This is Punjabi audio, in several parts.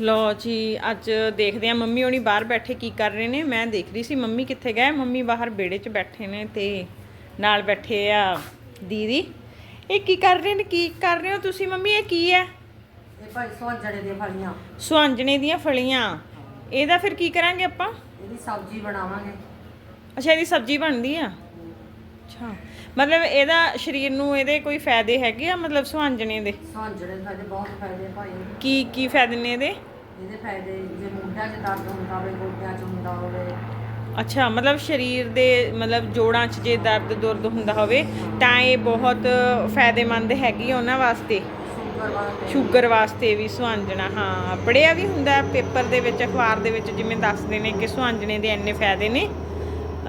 ਲੋ ਜੀ ਅੱਜ ਦੇਖਦੇ ਆ ਮੰਮੀ ਹੋਣੀ ਬਾਹਰ ਬੈਠੇ ਕੀ ਕਰ ਰਹੇ ਨੇ। ਮੈਂ ਦੇਖ ਰਹੀ ਸੀ ਮੰਮੀ ਕਿੱਥੇ ਗਏ। ਮੰਮੀ ਬਾਹਰ ਵਿਹੜੇ 'ਚ ਬੈਠੇ ਨੇ ਤੇ ਨਾਲ ਬੈਠੇ ਆ ਦੀਦੀ। ਇਹ ਕੀ ਕਰ ਰਹੇ ਨੇ? ਕੀ ਕਰ ਰਹੇ ਹੋ ਤੁਸੀਂ ਮੰਮੀ? ਇਹ ਕੀ ਹੈ? ਇਹ ਭਾਈ ਸੋਹਣਜੜੇ ਦੀਆਂ ਫਲੀਆਂ। ਸੁਹਾਂਜਣੇ ਦੀਆਂ ਫਲੀਆਂ। ਇਹਦਾ ਫਿਰ ਕੀ ਕਰਾਂਗੇ ਆਪਾਂ? ਇਹਦੀ ਸਬਜ਼ੀ ਬਣਾਵਾਂਗੇ। ਅੱਛਾ ਇਹਦੀ ਸਬਜ਼ੀ ਬਣਦੀ ਆ? ਅੱਛਾ। ਮਤਲਬ ਇਹਦਾ ਸਰੀਰ ਨੂੰ ਇਹਦੇ ਕੋਈ ਫਾਇਦੇ ਹੈਗੇ ਆ ਮਤਲਬ ਸੁਹਾਂਜਣੇ ਦੇ? ਦੇ ਸਾਡੇ ਬਹੁਤ ਫਾਇਦੇ ਭਾਈ। ਕੀ ਕੀ ਫਾਇਦੇ ਨੇ ਇਹਦੇ? ਇਹਦੇ ਫਾਇਦੇ ਜੇ ਮੁੰਡਿਆਂ 'ਚ ਦਰਦ ਹੁੰਦਾ ਹੋਵੇ ਗੋਡਿਆਂ 'ਚ ਹੁੰਦਾ ਹੋਵੇ। ਅੱਛਾ ਮਤਲਬ ਸਰੀਰ ਦੇ ਮਤਲਬ ਜੋੜਾਂ 'ਚ ਜੇ ਦਰਦ ਦੁਰਦ ਹੁੰਦਾ ਹੋਵੇ ਤਾਂ ਇਹ ਬਹੁਤ ਫਾਇਦੇਮੰਦ ਹੈਗੀ ਆ ਉਹਨਾਂ ਵਾਸਤੇ? ਸ਼ੂਗਰ ਵਾਸਤੇ। ਸ਼ੂਗਰ ਵਾਸਤੇ ਵੀ ਸੁਹਾਂਜਣਾ ਹਾਂ। ਪੜਿਆ ਵੀ ਹੁੰਦਾ ਪੇਪਰ ਦੇ ਵਿੱਚ ਅਖਬਾਰ ਦੇ ਵਿੱਚ ਜਿਵੇਂ ਦੱਸਦੇ ਨੇ ਕਿ ਸੁਹਾਂਜਣੇ ਦੇ ਇੰਨੇ ਫਾਇਦੇ ਨੇ।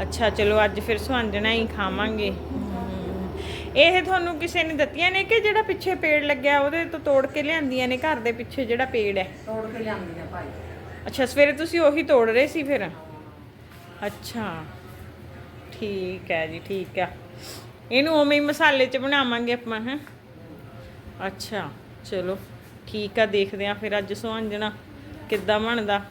ਅੱਛਾ ਚਲੋ ਅੱਜ ਫਿਰ ਸੁਹਾਂਜਣਾ ਹੀ ਖਾਵਾਂਗੇ। ਇਹ ਤੁਹਾਨੂੰ ਕਿਸੇ ਨੇ ਦਿੱਤੀਆਂ ਨੇ ਕਿ ਜਿਹੜਾ ਪਿੱਛੇ ਪੇੜ ਲੱਗਿਆ ਉਹਦੇ ਤੋਂ ਤੋੜ ਕੇ ਲਿਆਂਦੀਆਂ ਨੇ ਘਰ ਦੇ ਪਿੱਛੇ ਜਿਹੜਾ ਪੇੜ ਹੈ? ਤੋੜ ਕੇ ਲਿਆਂਦੀ ਆ ਭਾਈ। ਅੱਛਾ ਸਵੇਰੇ ਤੁਸੀਂ ਉਹੀ ਤੋੜ ਰਹੇ ਸੀ ਫਿਰ? ਅੱਛਾ ਠੀਕ ਹੈ ਜੀ ਠੀਕ ਹੈ। ਇਹਨੂੰ ਉਵੇਂ ਹੀ ਮਸਾਲੇ 'ਚ ਬਣਾਵਾਂਗੇ ਆਪਾਂ ਹੈ? ਅੱਛਾ ਚਲੋ ਠੀਕ ਆ ਦੇਖਦੇ ਆ ਫਿਰ ਅੱਜ ਸੁਹਾਂਜਣਾ ਕਿੱਦਾਂ ਬਣਦਾ।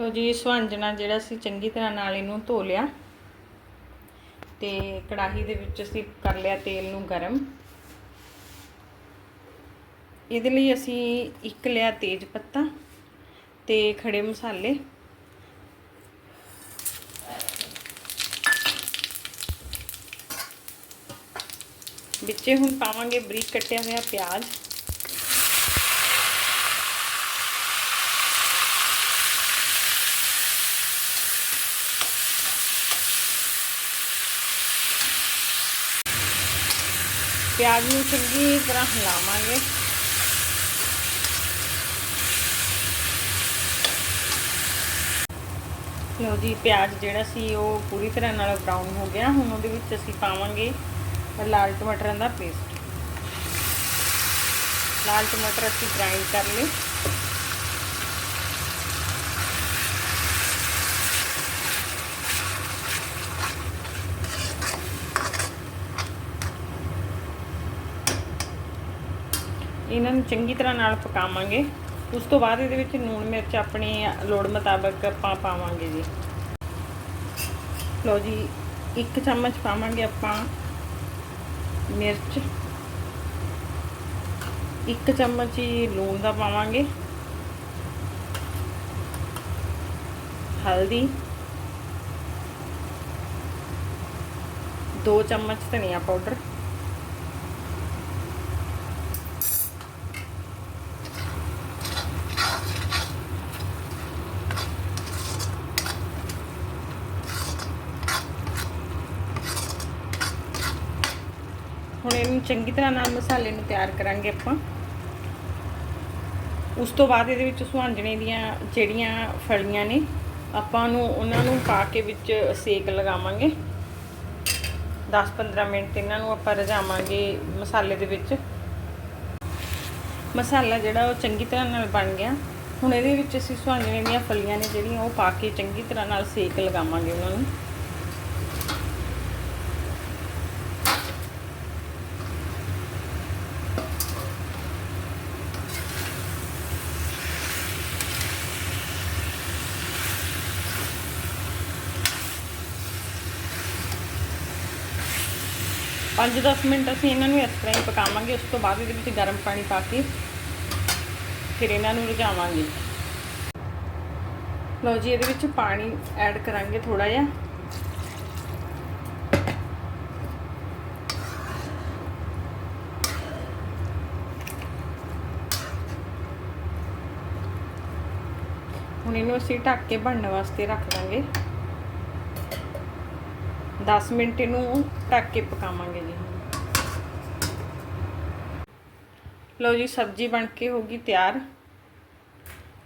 ਲੋ ਜੀ, ਸੁਹੰਜਣਾ ਜਿਹੜਾ ਸੀ ਚੰਗੀ ਤਰ੍ਹਾਂ ਨਾਲ ਇਹਨੂੰ ਧੋ ਲਿਆ ਤੇ ਕੜਾਹੀ ਦੇ ਵਿੱਚ ਅਸੀਂ ਕਰ ਲਿਆ ਤੇਲ ਨੂੰ ਗਰਮ। ਇਹਦੇ ਲਈ ਅਸੀਂ ਇੱਕ ਲਿਆ ਤੇਜ ਪੱਤਾ ਤੇ ਖੜੇ ਮਸਾਲੇ। ਵਿੱਚੇ ਹੁਣ ਪਾਵਾਂਗੇ ਬਰੀਕ ਕੱਟਿਆ ਹੋਇਆ ਪਿਆਜ਼। ਪਿਆਜ਼ ਨੂੰ ਚੰਗੀ ਤਰ੍ਹਾਂ ਹਿਲਾਵਾਂਗੇ। ਲਓ ਜੀ, ਪਿਆਜ਼ ਜਿਹੜਾ ਸੀ ਉਹ ਪੂਰੀ ਤਰ੍ਹਾਂ ਨਾਲ ਬਰਾਊਨ ਹੋ ਗਿਆ। ਹੁਣ ਉਹਦੇ ਵਿੱਚ ਅਸੀਂ ਪਾਵਾਂਗੇ ਲਾਲ ਟਮਾਟਰਾਂ ਦਾ ਪੇਸਟ ਲਾਲ ਟਮਾਟਰ ਅਸੀਂ ਗ੍ਰਾਈਂਡ ਕਰ ਲਏ। ਇਹਨਾਂ ਨੂੰ ਚੰਗੀ ਤਰ੍ਹਾਂ ਨਾਲ ਪਕਾਵਾਂਗੇ। ਉਸ ਤੋਂ ਬਾਅਦ ਇਹਦੇ ਵਿੱਚ ਲੂਣ ਮਿਰਚ ਆਪਣੀ ਲੋੜ ਮੁਤਾਬਕ ਆਪਾਂ ਪਾਵਾਂਗੇ ਜੀ। ਲਓ ਜੀ, ਇੱਕ ਚਮਚ ਪਾਵਾਂਗੇ ਆਪਾਂ ਮਿਰਚ। ਇੱਕ ਚਮਚ ਹੀ ਲੂਣ ਦਾ ਪਾਵਾਂਗੇ। ਹਲਦੀ। ਦੋ ਚਮਚ ਧਨੀਆ ਪਾਊਡਰ। ਹੁਣ ਇਹਨੂੰ ਚੰਗੀ ਤਰ੍ਹਾਂ ਨਾਲ ਮਸਾਲੇ ਨੂੰ ਤਿਆਰ ਕਰਾਂਗੇ ਆਪਾਂ। ਉਸ ਤੋਂ ਬਾਅਦ ਇਹਦੇ ਵਿੱਚ ਸੁਹਾਂਜਣੇ ਦੀਆਂ ਜਿਹੜੀਆਂ ਫਲੀਆਂ ਨੇ, ਆਪਾਂ ਨੂੰ ਉਹਨਾਂ ਨੂੰ ਪਾ ਕੇ ਵਿੱਚ ਸੇਕ ਲਗਾਵਾਂਗੇ। 10-15 ਮਿੰਟ ਇਹਨਾਂ ਨੂੰ ਆਪਾਂ ਰਝਾਵਾਂਗੇ ਮਸਾਲੇ ਦੇ ਵਿੱਚ। ਮਸਾਲਾ ਜਿਹੜਾ ਉਹ ਚੰਗੀ ਤਰ੍ਹਾਂ ਨਾਲ ਬਣ ਗਿਆ। ਹੁਣ ਇਹਦੇ ਵਿੱਚ ਅਸੀਂ ਸੁਹਾਂਜਣੇ ਦੀਆਂ ਫਲੀਆਂ ਨੇ ਜਿਹੜੀਆਂ, ਉਹ ਪਾ ਕੇ ਚੰਗੀ ਤਰ੍ਹਾਂ ਨਾਲ ਸੇਕ ਲਗਾਵਾਂਗੇ ਉਹਨਾਂ ਨੂੰ। ਪੰਜ 10 ਮਿੰਟ ਅਸੀਂ ਇਹਨਾਂ ਨੂੰ ਇਸ ਤਰ੍ਹਾਂ ਹੀ ਪਕਾਵਾਂਗੇ, ਉਸ ਤੋਂ ਬਾਅਦ ਇਹਦੇ ਵਿੱਚ ਗਰਮ ਪਾਣੀ ਪਾ ਕੇ ਫਿਰ ਇਹਨਾਂ ਨੂੰ ਰਝਾਵਾਂਗੇ ਲਓ ਜੀ, ਇਹਦੇ ਵਿੱਚ ਪਾਣੀ ਐਡ ਕਰਾਂਗੇ ਥੋੜਾ ਜਿਹਾ। ਹੁਣ ਇਹਨੂੰ ਅਸੀਂ ਢੱਕ ਕੇ ਬਣਨ ਵਾਸਤੇ ਰੱਖ ਦਾਂਗੇ। 10 ਮਿੰਟ ਇਹਨੂੰ ਢੱਕ ਕੇ ਪਕਾਵਾਂਗੇ ਜੀ। ਲਓ ਜੀ ਸਬਜ਼ੀ ਬਣ ਕੇ ਹੋ ਗਈ ਤਿਆਰ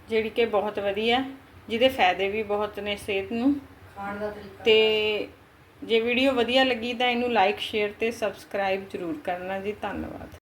ਜਿਹੜੀ ਕਿ ਬਹੁਤ ਵਧੀਆ ਜਿਹਦੇ ਫਾਇਦੇ ਵੀ ਬਹੁਤ ਨੇ ਸਿਹਤ ਨੂੰ। ਖਾਣ ਦਾ ਤਰੀਕਾ ਤੇ ਜੇ ਵੀਡੀਓ ਵਧੀਆ ਲੱਗੀ ਤਾਂ ਇਹਨੂੰ ਲਾਈਕ ਸ਼ੇਅਰ ਤੇ ਸਬਸਕ੍ਰਾਈਬ ਜ਼ਰੂਰ ਕਰਨਾ ਜੀ। ਧੰਨਵਾਦ।